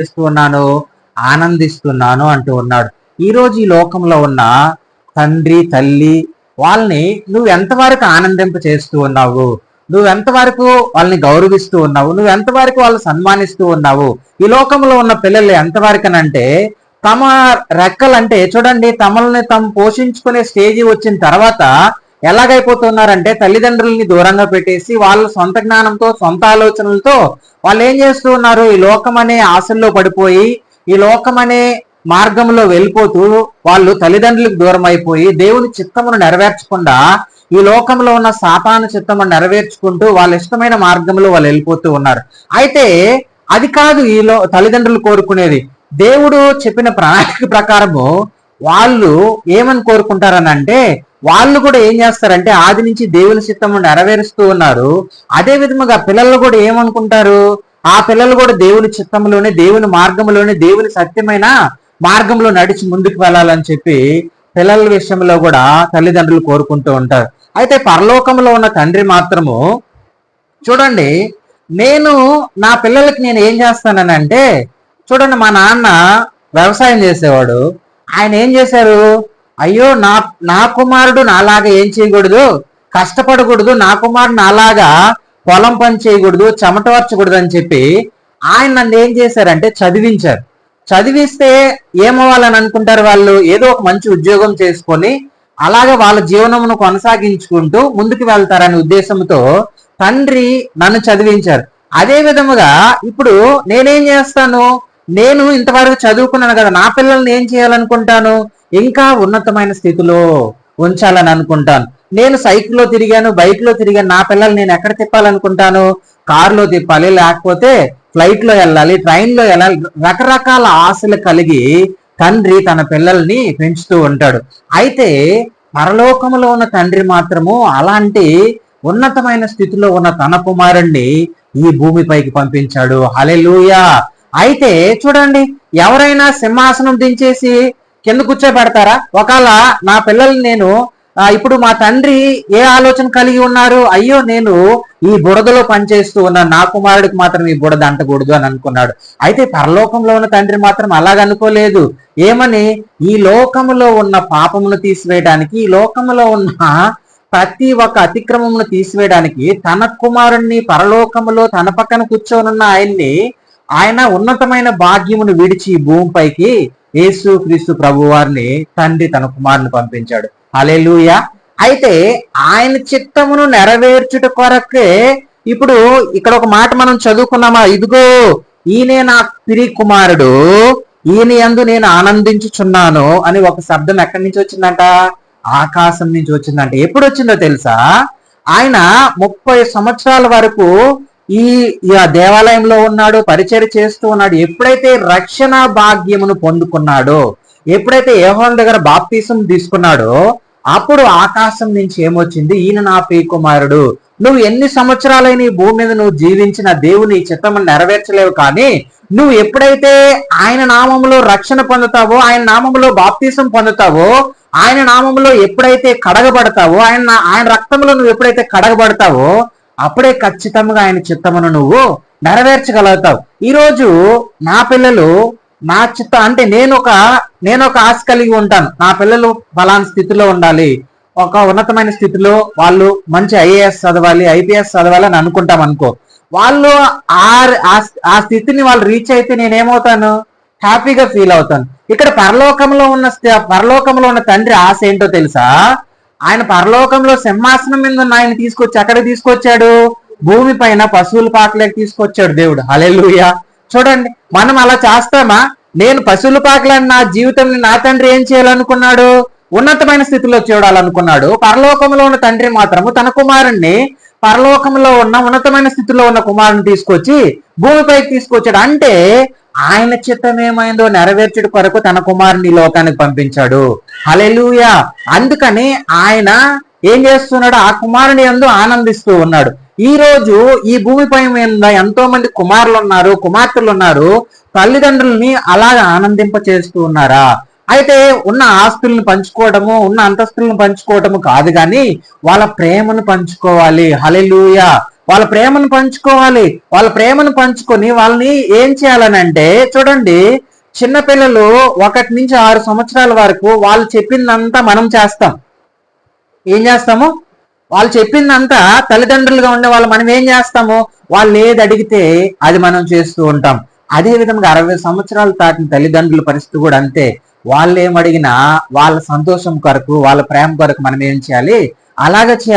చేస్తూ ఆనందిస్తున్నాను అంటూ ఉన్నాడు. ఈ రోజు ఈ లోకంలో ఉన్న తండ్రి తల్లి వాళ్ళని నువ్వు ఎంతవరకు ఆనందింప చేస్తూ ఉన్నావు? నువ్వు ఎంతవరకు వాళ్ళని గౌరవిస్తూ ఉన్నావు? నువ్వు ఎంతవరకు వాళ్ళు సన్మానిస్తూ ఉన్నావు? ఈ లోకంలో ఉన్న పిల్లలు ఎంతవరకనంటే తమ రెక్కలంటే చూడండి తమల్ని తమ పోషించుకునే స్టేజ్ వచ్చిన తర్వాత ఎలాగైపోతున్నారంటే తల్లిదండ్రుల్ని దూరంగా పెట్టేసి వాళ్ళ సొంత జ్ఞానంతో సొంత ఆలోచనలతో వాళ్ళు ఏం చేస్తూ ఉన్నారు? ఈ లోకం అనే ఆశల్లో పడిపోయి ఈ లోకం అనే మార్గంలో వెళ్ళిపోతూ వాళ్ళు తల్లిదండ్రులకు దూరం అయిపోయి దేవుని చిత్తమును నెరవేర్చకుండా ఈ లోకంలో ఉన్న సాతాను చిత్తమును నెరవేర్చుకుంటూ వాళ్ళ ఇష్టమైన మార్గంలో వాళ్ళు వెళ్ళిపోతూ ఉన్నారు. అయితే అది కాదు ఈ లో తల్లిదండ్రులు కోరుకునేది. దేవుడు చెప్పిన ప్రణాళిక ప్రకారము వాళ్ళు ఏమని కోరుకుంటారని అంటే వాళ్ళు కూడా ఏం చేస్తారంటే ఆది నుంచి దేవుని చిత్తము నెరవేరుస్తూ ఉన్నారు. అదే విధముగా పిల్లలు కూడా ఏమనుకుంటారు? ఆ పిల్లలు కూడా దేవుని చిత్తంలోనే దేవుని మార్గంలోనే దేవుని సత్యమైన మార్గంలో నడిచి ముందుకు వెళ్ళాలని చెప్పి పిల్లల విషయంలో కూడా తల్లిదండ్రులు కోరుకుంటూ ఉంటారు. అయితే పరలోకంలో ఉన్న తండ్రి మాత్రము చూడండి నేను నా పిల్లలకి నేను ఏం చేస్తానంటే చూడండి మా నాన్న వ్యవసాయం చేసేవాడు. ఆయన ఏం చేశారు? అయ్యో నా నా కుమారుడు నాలాగా ఏం చేయకూడదు? కష్టపడకూడదు నా కుమారుడు నాలాగా పొలం పని చేయకూడదు చెమటవర్చకూడదు అని చెప్పి ఆయన నన్ను ఏం చేశారంటే చదివించారు. చదివిస్తే ఏమవ్వాలని అనుకుంటారు వాళ్ళు? ఏదో ఒక మంచి ఉద్యోగం చేసుకొని అలాగే వాళ్ళ జీవనమును కొనసాగించుకుంటూ ముందుకు వెళ్తారనే ఉద్దేశంతో తండ్రి నన్ను చదివించారు. అదే విధముగా ఇప్పుడు నేనేం చేస్తాను? నేను ఇంతవరకు చదువుకున్నాను కదా నా పిల్లల్ని ఏం చేయాలనుకుంటాను? ఇంకా ఉన్నతమైన స్థితిలో ఉంచాలని అనుకుంటాను. నేను సైకిల్లో తిరిగాను బైక్లో తిరిగాను నా పిల్లల్ని నేను ఎక్కడ తిప్పాలనుకుంటాను? కారులో తిప్పాలి లేకపోతే ఫ్లైట్లో వెళ్ళాలి ట్రైన్లో వెళ్ళాలి. రకరకాల ఆశలు కలిగి తండ్రి తన పిల్లల్ని పెంచుతూ ఉంటాడు. అయితే పరలోకంలో ఉన్న తండ్రి మాత్రము అలాంటి ఉన్నతమైన స్థితిలో ఉన్న తన కుమారుణ్ణి ఈ భూమిపైకి పంపించాడు. హలెలూయా అయితే చూడండి ఎవరైనా సింహాసనం దించేసి కింద కూర్చోబెడతారా? ఒకవేళ నా పిల్లల్ని నేను ఇప్పుడు మా తండ్రి ఏ ఆలోచన కలిగి ఉన్నారు? అయ్యో నేను ఈ బుడదలో పనిచేస్తూ ఉన్నాను నా కుమారుడికి మాత్రం ఈ బుడద అంటకూడదు అని అనుకున్నాడు. అయితే పరలోకంలో ఉన్న తండ్రి మాత్రం అలాగ అనుకోలేదు. ఏమని? ఈ లోకములో ఉన్న పాపమును తీసివేయడానికి ఈ లోకములో ఉన్న ప్రతి ఒక్క అతిక్రమమును తీసివేయడానికి తన కుమారుణ్ణి పరలోకములో తన పక్కన కూర్చోనున్న ఆయన్ని ఆయన ఉన్నతమైన భాగ్యమును విడిచి ఈ భూమిపైకి యేసు క్రీస్తు ప్రభు వారిని తండ్రి తన కుమారుని పంపించాడు. అలెలుయ అయితే ఆయన చిత్తమును నెరవేర్చుట కొరకే ఇప్పుడు ఇక్కడ ఒక మాట మనం చదువుకున్నామా? ఇదిగో ఈయనే నా పిరి కుమారుడు ఈయన యందు నేను ఆనందించుచున్నాను అని ఒక శబ్దం ఎక్కడి నుంచి వచ్చిందంట? ఆకాశం నుంచి వచ్చిందంట. ఎప్పుడు వచ్చిందో తెలుసా? ఆయన ముప్పై సంవత్సరాల వరకు ఈ ఈ ఆ దేవాలయంలో ఉన్నాడు పరిచయం చేస్తూ ఉన్నాడు. ఎప్పుడైతే రక్షణ భాగ్యమును పొందుకున్నాడో ఎప్పుడైతే యోహాను దగ్గర బాప్తీసం తీసుకున్నాడో అప్పుడు ఆకాశం నుంచి ఏమొచ్చింది? ఈయన నా పే కుమారుడు నువ్వు ఎన్ని సంవత్సరాలైన ఈ భూమి మీద నువ్వు జీవించిన దేవుని చిత్తమును నెరవేర్చలేవు కానీ నువ్వు ఎప్పుడైతే ఆయన నామములో రక్షణ పొందుతావో ఆయన నామములో బాప్తీసం పొందుతావో ఆయన నామములో ఎప్పుడైతే కడగబడతావో ఆయన ఆయన రక్తంలో నువ్వు ఎప్పుడైతే కడగబడతావో అప్పుడే ఖచ్చితంగా ఆయన చిత్తమును నువ్వు నెరవేర్చగలుగుతావు. ఈరోజు నా పిల్లలు నా చిత్త అంటే నేను ఒక నేను ఒక ఆశ కలిగి ఉంటాను. నా పిల్లలు ఫలానా స్థితిలో ఉండాలి. ఒక ఉన్నతమైన స్థితిలో వాళ్ళు మంచి ఐఏఎస్ చదవాలి ఐపీఎస్ చదవాలి అని అనుకుంటాం అనుకో. వాళ్ళు ఆ ఆ- ఆ స్థితిని వాళ్ళు రీచ్ అయితే నేనేమవుతాను? హ్యాపీగా ఫీల్ అవుతాను. ఇక్కడ పరలోకంలో ఉన్న స్థి- పరలోకంలో ఉన్న తండ్రి ఆశ ఏంటో తెలుసా? ఆయన పరలోకంలో సింహాసనం మీద ఉన్న ఆయన తీసుకొచ్చి ఎక్కడ తీసుకొచ్చాడు? భూమి పైన పశువుల పాకలేక తీసుకొచ్చాడు దేవుడు. హల్లెలూయా. చూడండి మనం అలా చేస్తామా? నేను పశువుల పాకలని నా జీవితం నా తండ్రి ఏం చేయాలనుకున్నాడు? ఉన్నతమైన స్థితిలో చూడాలనుకున్నాడు. పరలోకంలో ఉన్న తండ్రి మాత్రము తన కుమారుణ్ణి పరలోకంలో ఉన్న ఉన్నతమైన స్థితిలో ఉన్న కుమారుని తీసుకొచ్చి భూమిపైకి తీసుకొచ్చాడు. అంటే ఆయన చిత్తం ఏమైందో నెరవేర్చుట కొరకు తన కుమారుని లోకానికి పంపించాడు. హలెలూయా అందుకని ఆయన ఏం చేస్తున్నాడు? ఆ కుమారుని యందు ఆనందిస్తూ ఉన్నాడు. ఈ రోజు ఈ భూమిపై మీద ఎంతో మంది కుమారులు ఉన్నారు కుమార్తెలు ఉన్నారు తల్లిదండ్రుల్ని అలాగ ఆనందింప చేస్తూ ఉన్నారా? అయితే ఉన్న ఆస్తులను పంచుకోవడము ఉన్న అంతస్తులను పంచుకోవడము కాదు కానీ వాళ్ళ ప్రేమను పంచుకోవాలి. హలెలుయా వాళ్ళ ప్రేమను పంచుకోవాలి. వాళ్ళ ప్రేమను పంచుకొని వాళ్ళని ఏం చేయాలని అంటే చూడండి చిన్నపిల్లలు ఒకటి నుంచి ఆరు సంవత్సరాల వరకు వాళ్ళు చెప్పిందంతా మనం చేస్తాం. ఏం చేస్తాము? వాళ్ళు చెప్పిందంతా తల్లిదండ్రులుగా ఉండే వాళ్ళు మనం ఏం చేస్తాము? వాళ్ళు ఏది అడిగితే అది మనం చేస్తూ ఉంటాం. అదే విధంగా అరవై సంవత్సరాలు దాటిన తల్లిదండ్రుల పరిస్థితి కూడా అంతే. వాళ్ళు ఏం అడిగినా వాళ్ళ సంతోషం కొరకు వాళ్ళ ప్రేమ కొరకు మనం ఏం చేయాలి? అలాగే చేయాలి.